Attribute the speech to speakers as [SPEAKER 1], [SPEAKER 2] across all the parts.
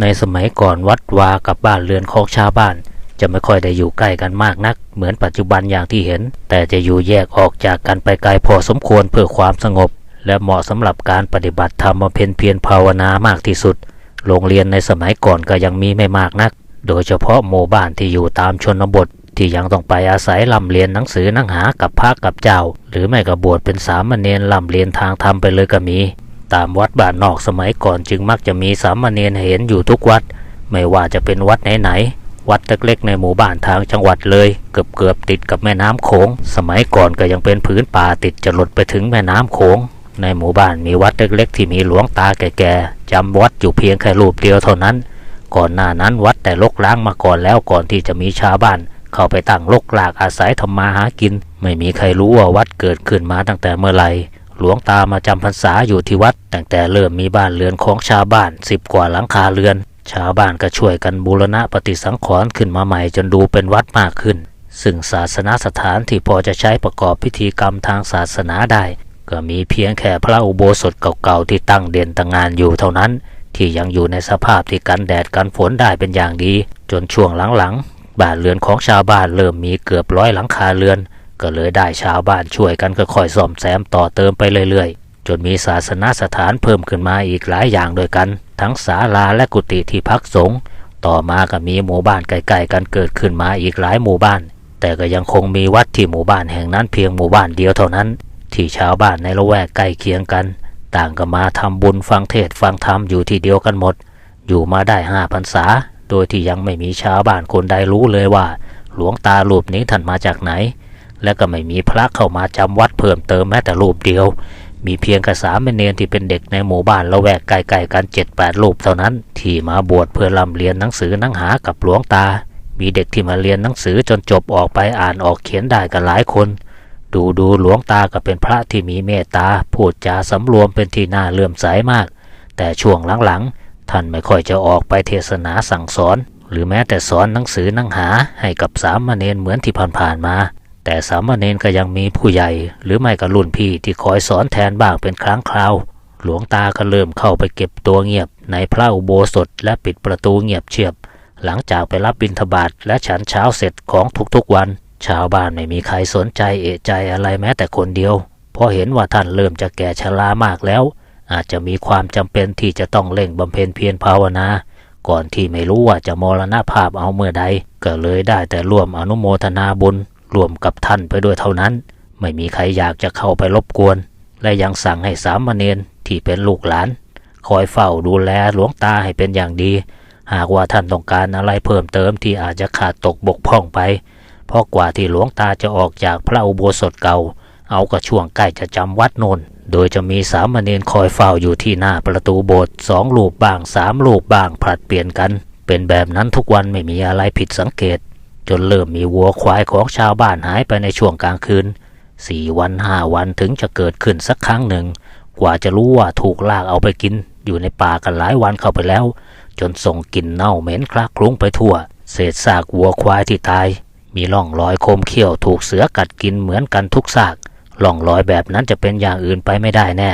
[SPEAKER 1] ในสมัยก่อนวัดวากับบ้านเรือนของชาวบ้าน จะไม่ค่อยได้อยู่ใกล้กันมากนัก เหมือนปัจจุบันอย่างที่เห็น แต่จะอยู่แยกออกจากกันไปไกลพอสมควรเพื่อความสงบ และเหมาะสำหรับการปฏิบัติธรรมเพ็ญเพียรภาวนามากที่สุด โรงเรียนในสมัยก่อนก็ยังมีไม่มากนัก โดยเฉพาะหมู่บ้านที่อยู่ตามชนบท ที่ยังต้องไปอาศัยลำเรียนหนังสือหนังหากับพระกับเจ้า หรือไม่ก็บวชเป็นสามเณรลำเรียนทางธรรมไปเลยก็มี ตามวัดบ้านนอกสมัยก่อนจึงมักจะมีสามเณรเห็นอยู่ทุกวัด ไม่ว่าจะเป็นวัดไหนๆวัดเล็กๆในหมู่บ้านทางจังหวัดเลย เกือบๆติดกับแม่น้ำโขง สมัยก่อนก็ยังเป็นพื้นป่าติดจะหลดไปถึงแม่น้ำโขง ในหมู่บ้านมีวัดเล็กๆ ที่มีหลวงตาแก่ๆจำวัดอยู่เพียงแค่รูปเดียวเท่านั้น ก่อนหน้านั้นวัดแต่ลกล้างมาก่อนแล้วก่อนที่จะมีชาวบ้านเข้าไปตั้งลกหลากอาศัยทำมาหากิน ไม่มีใครรู้ว่าวัดเกิดขึ้นมาตั้งแต่เมื่อไหร่ หลวงตามาจำพรรษาอยู่ที่วัด ตั้งแต่เริ่มมีบ้านเรือนของชาวบ้านสิบกว่าหลังคาเรือน ชาวบ้านก็ช่วยกันบูรณะปฏิสังขรณ์ขึ้นมาใหม่จนดูเป็นวัดมากขึ้น ซึ่งศาสนาสถานที่พอจะใช้ประกอบพิธีกรรมทางศาสนาได้ ก็มีเพียงแค่พระอุโบสถเก่าๆที่ตั้งเด่นตั้งงานอยู่เท่านั้น ที่ยังอยู่ในสภาพที่กันแดดกันฝนได้เป็นอย่างดี จนช่วงหลังๆบ้านเรือนของชาวบ้านเริ่มมีเกือบร้อยหลังคาเรือน ก็เลยได้ชาวบ้านช่วยกันค่อยๆซ่อมแซมต่อเติมไปเรื่อยๆ จนมีศาสนสถานเพิ่มขึ้นมาอีกหลายอย่างด้วยกัน ทั้งศาลาและกุฏิที่พักสงฆ์ต่อมาก็มีหมู่บ้านใกล้ๆกันเกิดขึ้นมาอีกหลายหมู่บ้าน แต่ก็ยังคงมีวัดที่หมู่บ้านแห่งนั้นเพียงหมู่บ้านเดียวเท่านั้น ที่ชาวบ้านในละแวกใกล้เคียงกัน ต่างก็มาทำบุญฟังเทศฟังธรรมอยู่ที่เดียวกันหมด อยู่มาได้ห้าพรรษา โดยที่ยังไม่มีชาวบ้านคนใดรู้เลยว่า หลวงตารูปนี้ท่านมาจากไหน และก็ไม่มีพระเข้ามาจำวัดเพิ่มเติมแม้แต่รูปเดียว มีเพียงกระสามเณรที่เป็นเด็กในหมู่บ้านละแวกใกล้ๆกันเจ็ดแปดรูปเท่านั้น ที่มาบวชเพื่อร่ำเรียนหนังสือหนังหากับหลวงตา มีเด็กที่มาเรียนหนังสือจนจบออกไปอ่านออกเขียนได้กันหลายคน ดูดูหลวงตาก็เป็นพระที่มีเมตตาพูดจาสำรวมเป็นที่น่าเลื่อมใสมาก แต่ช่วงหลังๆท่านไม่ค่อยจะออกไปเทศนาสั่งสอน หรือแม้แต่สอนหนังสือหนังหาให้กับสามเณรเหมือนที่ผ่านๆมา แต่สามเณรก็ยังมีผู้ใหญ่ หรือไม่ก็รุ่นพี่ที่คอยสอนแทนบ้างเป็นครั้งคราว หลวงตาก็เริ่มเข้าไปเก็บตัวเงียบ ในพระอุโบสถและปิดประตูเงียบเชียบ หลังจากไปรับบิณฑบาตและฉันเช้าเสร็จของทุกๆวัน ชาวบ้านไม่มีใครสนใจเอะใจอะไรแม้แต่คนเดียวเพราะเห็นว่าท่านเริ่มจะแก่ชรามากแล้ว อาจจะมีความจำเป็นที่จะต้องเร่งบำเพ็ญเพียรภาวนาก่อนที่ไม่รู้ว่าจะมรณภาพเอาเมื่อใดก็เลยได้แต่ร่วมอนุโมทนาบุญ รวมกับท่านไปด้วยเท่านั้น ไม่มีใครอยากจะเข้าไปรบกวน และยังสั่งให้สามเณรที่เป็นลูกหลาน คอยเฝ้าดูแลหลวงตาให้เป็นอย่างดี หากว่าท่านต้องการอะไรเพิ่มเติมที่อาจจะขาดตกบกพร่องไป เพราะกว่าที่หลวงตาจะออกจากพระอุโบสถเก่า เอากระช่วงใกล้จะจำวัดนนโดยจะมีสามเณรคอยเฝ้าอยู่ที่หน้าประตูโบสถ์สองลูกบ้างสามลูกบ้างผลัดเปลี่ยนกัน เป็นแบบนั้นทุกวันไม่มีอะไรผิดสังเกต จนเริ่มมีวัวควายของชาวบ้านหายไปในช่วงกลางคืนสี่วันห้าวันถึงจะเกิดขึ้นสักครั้งหนึ่ง กว่าจะรู้ว่าถูกลากเอาไปกิน อยู่ในป่ากันหลายวันเข้าไปแล้ว จนส่งกลิ่นเน่าเหม็นคละคลุ้งไปทั่ว เศษซากวัวควายที่ตาย มีร่องรอยคมเขี้ยวถูกเสือกัดกินเหมือนกันทุกซากร่องรอยแบบนั้นจะเป็นอย่างอื่นไปไม่ได้แน่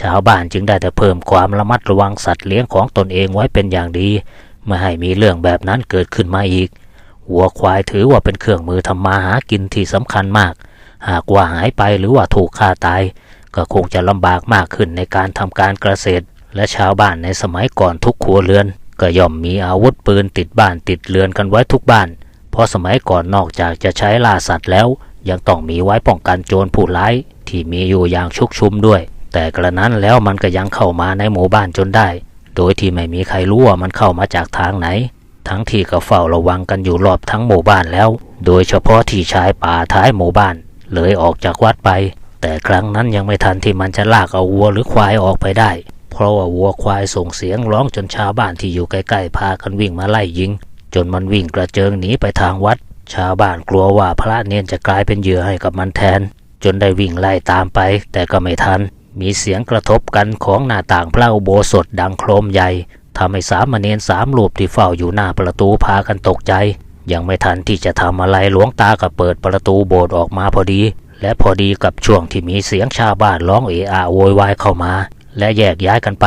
[SPEAKER 1] ชาวบ้านจึงได้แต่เพิ่มความระมัดระวังสัตว์เลี้ยงของตนเองไว้เป็นอย่างดี ไม่ให้มีเรื่องแบบนั้นเกิดขึ้นมาอีก วัวควายถือว่าเป็นเครื่องมือทำมาหากินที่สำคัญมาก หากว่าหายไปหรือว่าถูกฆ่าตาย ก็คงจะลำบากมากขึ้นในการทำการเกษตร และชาวบ้านในสมัยก่อนทุกครัวเรือน ก็ย่อมมีอาวุธปืนติดบ้านติดเรือนกันไว้ทุกบ้าน เพราะสมัยก่อนนอกจากจะใช้ล่าสัตว์แล้ว ยังต้องมีไว้ป้องกันโจรผู้ร้ายที่มีอยู่อย่างชุกชุมด้วย แต่กระนั้นแล้วมันก็ยังเข้ามาในหมู่บ้านจนได้ โดยที่ไม่มีใครรู้ว่ามันเข้ามาจากทางไหน ทั้งที่ก็เฝ้าระวังกันอยู่รอบทั้งหมู่บ้านแล้ว โดยเฉพาะที่ชายป่าท้ายหมู่บ้าน เลยออกจากวัดไป แต่ครั้งนั้นยังไม่ทันที่มันจะลากเอาวัวหรือควายออกไปได้ เพราะว่าวัวควายส่งเสียงร้องจนชาวบ้านที่อยู่ใกล้ๆพากันวิ่งมาไล่ยิง จนมันวิ่งกระเจิงหนีไปทางวัด ชาวบ้านกลัวว่าพระเนนจะกลายเป็นเหยื่อให้กับมันแทน จนได้วิ่งไล่ตามไป แต่ก็ไม่ทัน มีเสียงกระทบกันของหน้าต่างพระอุโบสถดังโครมใหญ่ ทำให้สามเณรสามรูปที่เฝ้าอยู่หน้าประตูพากันตกใจ ยังไม่ทันที่จะทำอะไรหลวงตาก็เปิดประตูโบสถ์ออกมาพอดี และพอดีกับช่วงที่มีเสียงชาวบ้านร้องเอะอะโวยวายเข้ามา และแยกย้ายกันไป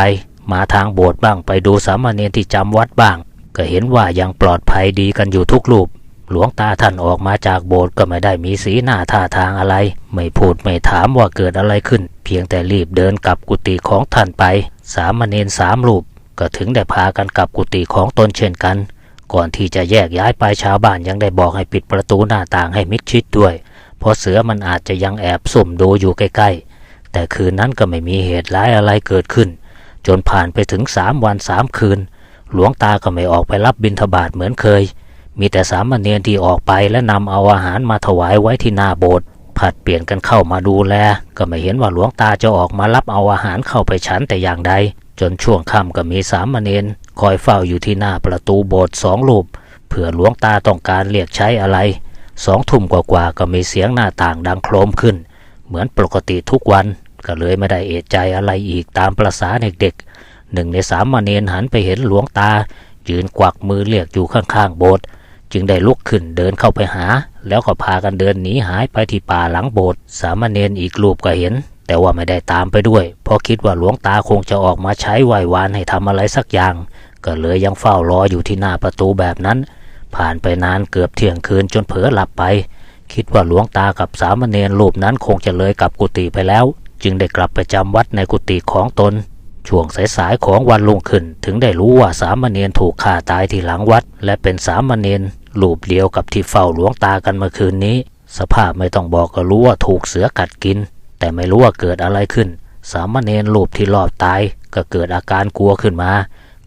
[SPEAKER 1] มาทางโบสถ์บ้างไปดูสามเณรที่จำวัดบ้าง ก็เห็นว่ายังปลอดภัยดีกันอยู่ทุกรูปหลวงตาท่านออกมาจากโบสถ์ก็ไม่ได้มีสีหน้าท่าทางอะไร ไม่พูดไม่ถามว่าเกิดอะไรขึ้น เพียงแต่รีบเดินกลับกุฏิของท่านไป สามเณรสามรูป ก็ถึงได้พากันกลับกุฏิของตนเช่นกัน ก่อนที่จะแยกย้ายไปชาวบ้านยังได้บอกให้ปิดประตูหน้าต่างให้มิดชิดด้วย เพราะเสือมันอาจจะยังแอบสุ่มดูอยู่ใกล้ๆ แต่คืนนั้นก็ไม่มีเหตุร้ายอะไรเกิดขึ้น จนผ่านไปถึงสามวันสามคืน หลวงตาก็ไม่ออกไปรับบิณฑบาตเหมือนเคย มีแต่สามเณรที่ออกไปและนำเอาอาหารมาถวายไว้ที่หน้าโบสถ์ผัดเปลี่ยนกันเข้ามาดูแล ก็ไม่เห็นว่าหลวงตาจะออกมารับเอาอาหารเข้าไปฉันแต่อย่างใด จนช่วงค่ำก็มีสามเณรคอยเฝ้าอยู่ที่หน้าประตูโบสถ์สองรูปเผื่อหลวงตาต้องการเรียกใช้อะไร สองทุ่มกว่าๆก็มีเสียงหน้าต่างดังโครมขึ้น เหมือนปกติทุกวันก็เลยไม่ได้เอะใจอะไรอีกตามประษาเด็กๆหนึ่งในสามเณรหันไปเห็นหลวงตา ยืนกวักมือเรียกอยู่ข้างๆโบสถ์จึงได้ลุกขึ้นเดินเข้าไปหา แล้วก็พากันเดินหนีหายไปที่ป่าหลังโบสถ์สามเณรอีกรูปก็เห็น แต่ว่าไม่ได้ตามไปด้วย เพราะคิดว่าหลวงตาคงจะออกมาใช้ไหววานให้ทำอะไรสักอย่าง ก็เลยยังเฝ้ารออยู่ที่หน้าประตูแบบนั้น ผ่านไปนานเกือบเที่ยงคืนจนเผลอหลับไป คิดว่าหลวงตากับสามเณรรูปนั้นคงจะเลยกลับกุฏิไปแล้ว จึงได้กลับไปจำวัดในกุฏิของตนช่วงสายๆของวันลุงขึ้น ถึงได้รู้ว่าสามเณรถูกฆ่าตายที่หลังวัด และเป็นสามเณรรูปเดียวกับที่เฝ้าหลวงตากันเมื่อคืนนี้ สภาพไม่ต้องบอกก็รู้ว่าถูกเสือกัดกิน แต่ไม่รู้ว่าเกิดอะไรขึ้น สามเณรรูปที่รอดตายก็เกิดอาการกลัวขึ้นมา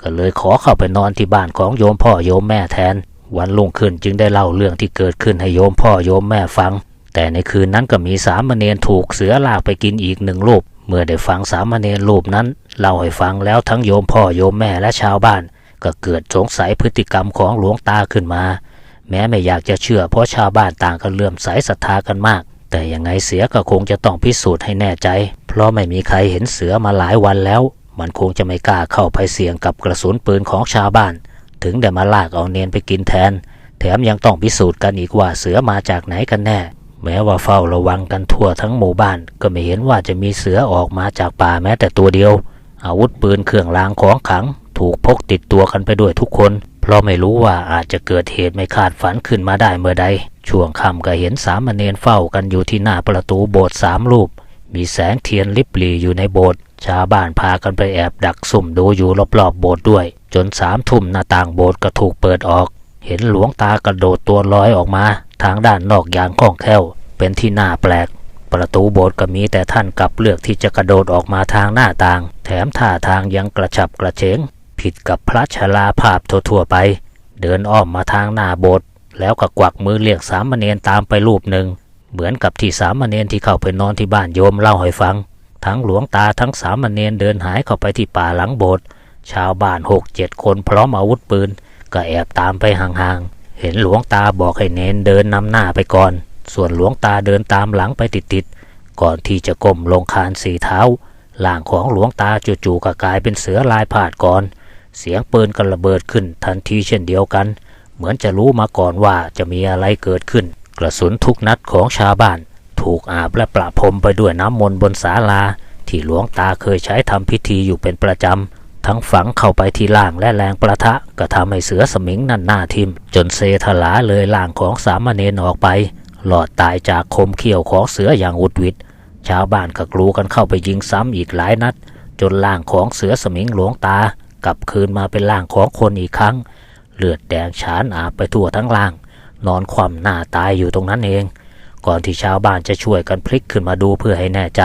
[SPEAKER 1] ก็เลยขอเข้าไปนอนที่บ้านของโยมพ่อโยมแม่แทน วันรุ่งขึ้นจึงได้เล่าเรื่องที่เกิดขึ้นให้โยมพ่อโยมแม่ฟัง แต่ในคืนนั้นก็มีสามเณรถูกเสือลากไปกินอีกหนึ่งรูป เมื่อได้ฟังสามเณรรูปนั้นเล่าให้ฟังแล้วทั้งโยมพ่อโยมแม่และชาวบ้าน ก็เกิดสงสัยพฤติกรรมของหลวงตาขึ้นมา แม้ไม่อยากจะเชื่อเพราะชาวบ้านต่างกันเลื่อมใสศรัทธากันมาก แต่ยังไงเสียก็คงจะต้องพิสูจน์ให้แน่ใจ เพราะไม่มีใครเห็นเสือมาหลายวันแล้ว มันคงจะไม่กล้าเข้าไปเสี่ยงกับกระสุนปืนของชาวบ้าน ถึงได้มาลากเอาเนนไปกินแทน แถมยังต้องพิสูจน์กันอีกว่าเสือมาจากไหนกันแน่ แม้ว่าเฝ้าระวังกันทั่วทั้งหมู่บ้าน ก็ไม่เห็นว่าจะมีเสือออกมาจากป่าแม้แต่ตัวเดียว อาวุธปืนเครื่องรางของขลัง ถูกพกติดตัวกันไปด้วยทุกคน เพราะไม่รู้ว่าอาจจะเกิดเหตุไม่คาดฝันขึ้นมาได้เมื่อใด ช่วงค่ำก็เห็นสามเณรเฝ้ากันอยู่ที่หน้าประตูโบสถ์สามรูป มีแสงเทียนลิบหลีอยู่ในโบสถ์ ชาวบ้านพากันไปแอบดักซุ่มดูอยู่รอบๆโบสถ์ด้วย จนสามทุ่มหน้าต่างโบสถ์ก็ถูกเปิดออก เห็นหลวงตากระโดดตัวลอยออกมา ทางด้านนอกอย่างคล่องแคล่ว เป็นที่น่าแปลก ประตูโบสถ์ก็มีแต่ท่านกลับเลือกที่จะกระโดดออกมาทางหน้าต่าง แถมท่าทางยังกระฉับกระเฉง ผิดกับพระชราภาพทั่วๆไป เดินอ้อมมาทางหน้าโบสถ์แล้วก็กวักมือเรียกสามเณรตามไปรูปหนึ่ง เหมือนกับที่สามเณรที่เข้าไปนอนที่บ้านโยมเล่าให้ฟัง ทั้งหลวงตาทั้งสามเณรเดินหายเข้าไปที่ป่าหลังโบสถ์ชาวบ้านหกเจ็ดคนพร้อมอาวุธปืน ก็แอบตามไปห่างๆ เห็นหลวงตาบอกให้เนนเดินนำหน้าไปก่อน ส่วนหลวงตาเดินตามหลังไปติดๆ ก่อนที่จะก้มลงคานสี่เท้าล่างของหลวงตาจู่ๆก็กลายเป็นเสือลายผาดก่อน เสียงปืนก็ระเบิดขึ้นทันทีเช่นเดียวกัน เหมือนจะรู้มาก่อนว่าจะมีอะไรเกิดขึ้น กระสุนทุกนัดของชาวบ้าน ถูกอาบและประพรมไปด้วยน้ำมนต์บนศาลา ที่หลวงตาเคยใช้ทำพิธีอยู่เป็นประจำ ทั้งฝังเข้าไปที่ล่างและแรงประทะก็ทำให้เสือสมิงนั่นหน้าทิม จนเซทลาเลยล่างของสามเณรออกไป หลอดตายจากคมเขี้ยวของเสืออย่างอุดวิดชาวบ้านก็กลูกันเข้าไปยิงซ้ำอีกหลายนัด จนล่างของเสือสมิงหลวงตา กลับคืนมาเป็นล่างของคนอีกครั้ง เลือดแดงฉานอาบไปทั่วทั้งล่าง นอนคว่ำหน้าตายอยู่ตรงนั้นเอง ก่อนที่ชาวบ้านจะช่วยกันพลิกขึ้นมาดูเพื่อให้แน่ใจ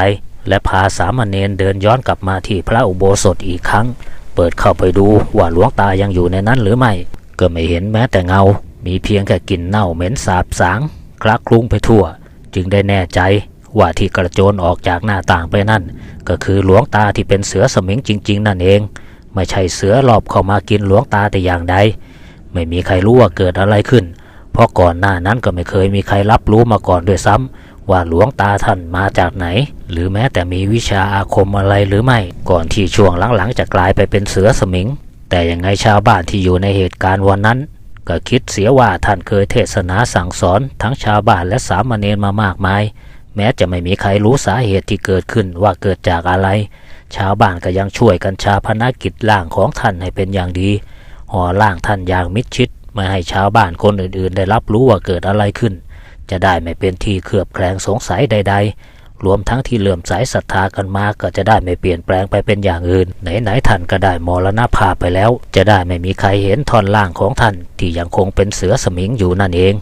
[SPEAKER 1] และพาสามเณรเดินย้อนกลับมาที่พระอุโบสถอีกครั้ง เปิดเข้าไปดูว่าหลวงตายังอยู่ในนั้นหรือไม่ ก็ไม่เห็นแม้แต่เงา มีเพียงแค่กลิ่นเน่าเหม็นสาบสางคลักคลุ้งไปทั่ว จึงได้แน่ใจว่าที่กระโจนออกจากหน้าต่างไปนั่น ก็คือหลวงตาที่เป็นเสือสมิงจริง ๆ นั่นเอง ไม่ใช่เสือหลอบเข้ามากินหลวงตาแต่อย่างใด ไม่มีใครรู้ว่าเกิดอะไรขึ้น เพราะก่อนหน้านั้นก็ไม่เคยมีใครรับรู้มาก่อนด้วยซ้ำว่าหลวงตาท่านมาจากไหน หรือแม้แต่มีวิชาอาคมอะไรหรือไม่ ก่อนที่ช่วงหลังๆจะกลายไปเป็นเสือสมิง แต่ยังไงชาวบ้านที่อยู่ในเหตุการณ์วันนั้น ก็คิดเสียว่าท่านเคยเทศนาสั่งสอน ทั้งชาวบ้านและสามเณรมามากมาย แม้จะไม่มีใครรู้สาเหตุที่เกิดขึ้นว่าเกิดจากอะไร ชาวบ้านก็ยังช่วยกันชาพนกิจร่างของท่านให้เป็นอย่างดีห่อร่างท่านอย่างมิดชิด ไม่ให้ชาวบ้านคนอื่นๆ ได้รับรู้ว่าเกิดอะไรขึ้น จะได้ไม่เป็นที่เคลือบแคลงสงสัยใด ๆ รวมทั้งที่เลื่อมใสศรัทธากันมาก็จะได้ไม่เปลี่ยนแปลงไปเป็นอย่างอื่น ไหนๆท่านก็ได้มรณภาพไปแล้ว จะได้ไม่มีใครเห็นท่อนล่างของท่านที่ยังคงเป็นเสือสมิงอยู่นั่นเอง